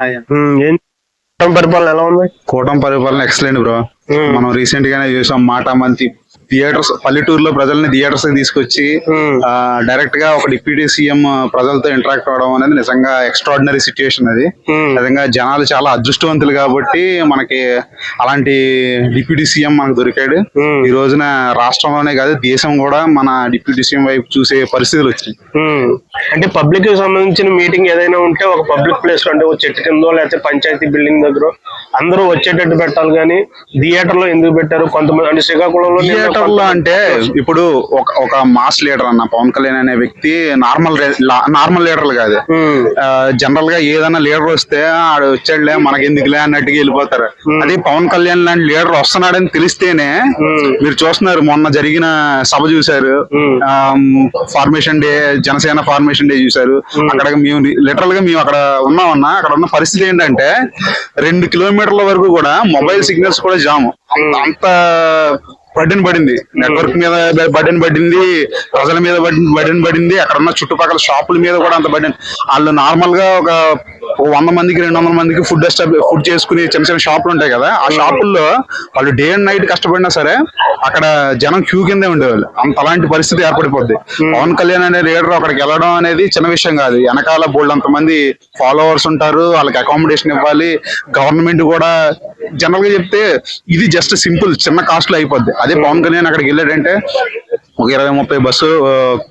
ఏం పరిపాలన ఎలా ఉంది? కూటమి పరిపాలన ఎక్సలెంట్ బ్రో. మనం రీసెంట్ గానే చూసాం మాట మంతి థియేటర్స్ పల్లెటూరులో ప్రజల్ని థియేటర్స్ తీసుకొచ్చి Hmm. డైరెక్ట్గా ఒక డిప్యూటీ సీఎం ప్రజలతో ఇంటరాక్ట్ అవడం అనేది నిజంగా ఎక్స్ట్రాడినరీ సిచ్యుయేషన్ అది Hmm. నిజంగా జనాలు చాలా అదృష్టవంతులు కాబట్టి మనకి అలాంటి డిప్యూటీ సీఎం మనకు దొరికాడు Hmm. ఈ రోజున రాష్ట్రంలోనే కాదు దేశం కూడా మన డిప్యూటీ సీఎం వైపు చూసే పరిస్థితులు వచ్చినాయి అంటే పబ్లిక్ సంబంధించిన మీటింగ్ ఏదైనా ఉంటే ఒక పబ్లిక్ ప్లేస్లో అంటే ఒక చెట్టు కిందో లేకపోతే పంచాయతీ బిల్డింగ్ దగ్గర అందరూ వచ్చేటట్టు పెట్టాలి కానీ థియేటర్లో ఎందుకు పెట్టారు? కొంతమంది అంటే శ్రీకాకుళంలో థియేటర్లో అంటే ఇప్పుడు ఒక ఒక మాస్ లీడర్ అన్న పవన్ కళ్యాణ్ అనే వ్యక్తి నార్మల్ నార్మల్ లీడర్లు కాదు. జనరల్గా ఏదైనా లీడర్ వస్తే ఆడు వచ్చాడులే మనకి ఎందుకులే అన్నట్టుగా వెళ్ళిపోతారు. అదే పవన్ కళ్యాణ్ లాంటి లీడర్ వస్తున్నాడని తెలిస్తేనే మీరు చూస్తున్నారు మొన్న జరిగిన సభ చూశారు. Formation day Janasena formation day చూశారు. అక్కడ మేము లిటరల్గా మేము అక్కడ ఉన్నామన్నా అక్కడ ఉన్న పరిస్థితి ఏంటంటే రెండు కిలోమీటర్ల వరకు కూడా మొబైల్ సిగ్నల్స్ కూడా జాము అంత- బడ్డెన్ పడింది నెట్వర్క్ మీద బడ్డెన్ పడింది ప్రజల మీద బడ్డెన్ పడింది అక్కడ ఉన్న చుట్టుపక్కల షాపుల మీద కూడా అంత బడ్డెన్ వాళ్ళు నార్మల్గా ఒక ఓ వంద మందికి రెండు వందల మందికి ఫుడ్ ఫుడ్ చేసుకుని చిన్న చిన్న షాపులు ఉంటాయి కదా ఆ షాపుల్లో వాళ్ళు డే అండ్ నైట్ కష్టపడినా సరే అక్కడ జనం క్యూ కిందే ఉండేవాళ్ళు. అంత అలాంటి పరిస్థితి ఏర్పడిపోద్ది. పవన్ కళ్యాణ్ అనే లీడర్ అక్కడికి వెళ్ళడం అనేది చిన్న విషయం కాదు. వెనకాల బోల్డ్ అంతమంది ఫాలోవర్స్ ఉంటారు వాళ్ళకి అకామిడేషన్ ఇవ్వాలి. గవర్నమెంట్ కూడా జనరల్గా చెప్తే ఇది జస్ట్ సింపుల్ చిన్న కాస్ట్లో అయిపోద్ది. అదే పవన్ కళ్యాణ్ అక్కడికి వెళ్ళాడంటే ఒక ఇరవై ముప్పై బస్సు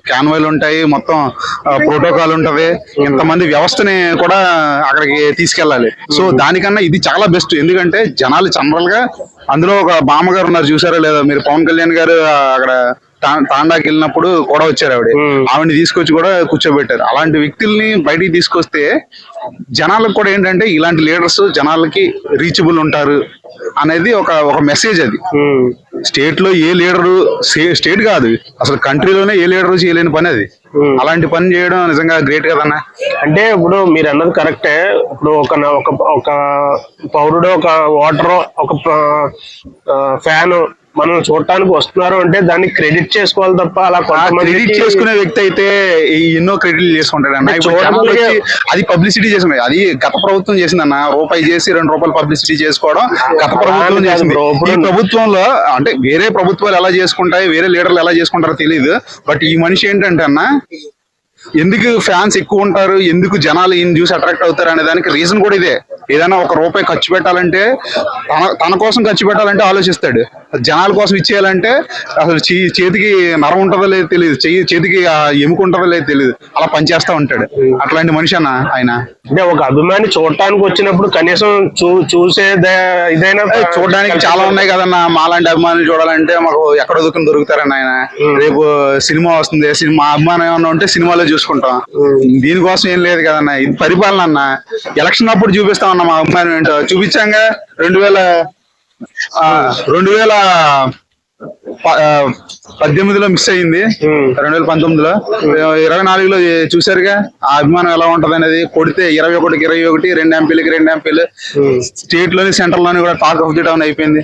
క్యాన్వాయిలు ఉంటాయి. మొత్తం ప్రోటోకాల్ ఉంటది. ఇంతమంది వ్యవస్థని కూడా అక్కడికి తీసుకెళ్ళాలి. సో దానికన్నా ఇది చాలా బెస్ట్. ఎందుకంటే జనాలు జనరల్గా అందులో ఒక బామ్మగారు ఉన్నారు. చూసారా లేదా? మీరు పవన్ కళ్యాణ్ గారు అక్కడ తా- తాండాకి వెళ్ళినప్పుడు కూడా వచ్చారు ఆవిడ. ఆవిడని తీసుకొచ్చి కూడా కూర్చోబెట్టారు. అలాంటి వ్యక్తుల్ని బయటికి తీసుకొస్తే జనాలకు కూడా ఏంటంటే ఇలాంటి లీడర్స్ జనాలకి రీచబుల్ ఉంటారు. అనేది ఒక ఒక మెసేజ్ అది. స్టేట్లో ఏ లీడర్ స్టేట్ కాదు. అసలు కంట్రీలోనే ఏ లీడర్ చేయలేని పని అది. అలాంటి పని చేయడం నిజంగా గ్రేట్ కదన్నా అంటే ఇప్పుడు మీరు అన్నది కరెక్టే ఇప్పుడు ఒక ఒక పౌరుడు ఒక ఓటర్ ఒక ఫ్యాన్ మనం చూడటానికి వస్తున్నారు అంటే దాన్ని క్రెడిట్ చేసుకోవాలి తప్ప అలా క్రెడిట్ చేసుకునే వ్యక్తి అయితే ఎన్నో క్రెడిట్ చేసుకుంటాడు అన్న. అది పబ్లిసిటీ చేసుకున్నాయి అది గత ప్రభుత్వం చేసిందన్న. రూపాయి చేసి రెండు రూపాయలు పబ్లిసిటీ చేసుకోవడం గత ప్రభుత్వం చేసింది. ఈ ప్రభుత్వంలో అంటే వేరే ప్రభుత్వాలు ఎలా చేసుకుంటాయి వేరే లీడర్లు ఎలా చేసుకుంటారో తెలియదు బట్ ఈ మనిషి ఏంటంటే అన్న ఎందుకు ఫ్యాన్స్ ఎక్కువ ఉంటారు ఎందుకు జనాలు ఈయన చూసి అట్రాక్ట్ అవుతారు అనే దానికి రీజన్ కూడా ఇదే. ఏదైనా ఒక రూపాయి ఖర్చు పెట్టాలంటే తన తన కోసం ఖర్చు పెట్టాలంటే ఆలోచిస్తాడు. జనాల కోసం ఇచ్చేయాలంటే అసలు చేతికి నరం ఉంటుందో లేదో తెలియదు చేతికి ఎముక ఉంటుందో లేదో తెలియదు అలా పనిచేస్తా ఉంటాడు. అట్లాంటి మనిషి అన్న ఆయన? అంటే ఒక అభిమాని చూడటానికి వచ్చినప్పుడు కనీసం చూ చూసే ఇదైనా చూడడానికి చాలా ఉన్నాయి కదన్న. మాలాంటి అభిమానులు చూడాలంటే మాకు ఎక్కడ దొరుకుని దొరుకుతారన్న ఆయన. రేపు సినిమా వస్తుంది. సినిమా అభిమానం ఏమన్నా ఉంటే సినిమాలో చూసుకుంటాం. దీనికోసం ఏం లేదు కదన్న. ఇది పరిపాలన అన్న. ఎలక్షన్ అప్పుడు చూపిస్తాం అన్న మా అభిమానం ఏంటో. చూపించాంగా రెండు వేల రెండు వేల పద్దెనిమిదిలో మిస్ అయింది రెండు వేల పంతొమ్మిదిలో. ఇరవై నాలుగులో చూసారుగా? ఆ అభిమానం ఎలా ఉంటది అనేది కొడితే ఇరవై ఒకటికి ఇరవై ఒకటి రెండు ఎంపీలకి రెండు ఎంపీలు స్టేట్లోని సెంటర్లోని కూడా టాక్ ఆఫ్ ది టౌన్ అయిపోయింది.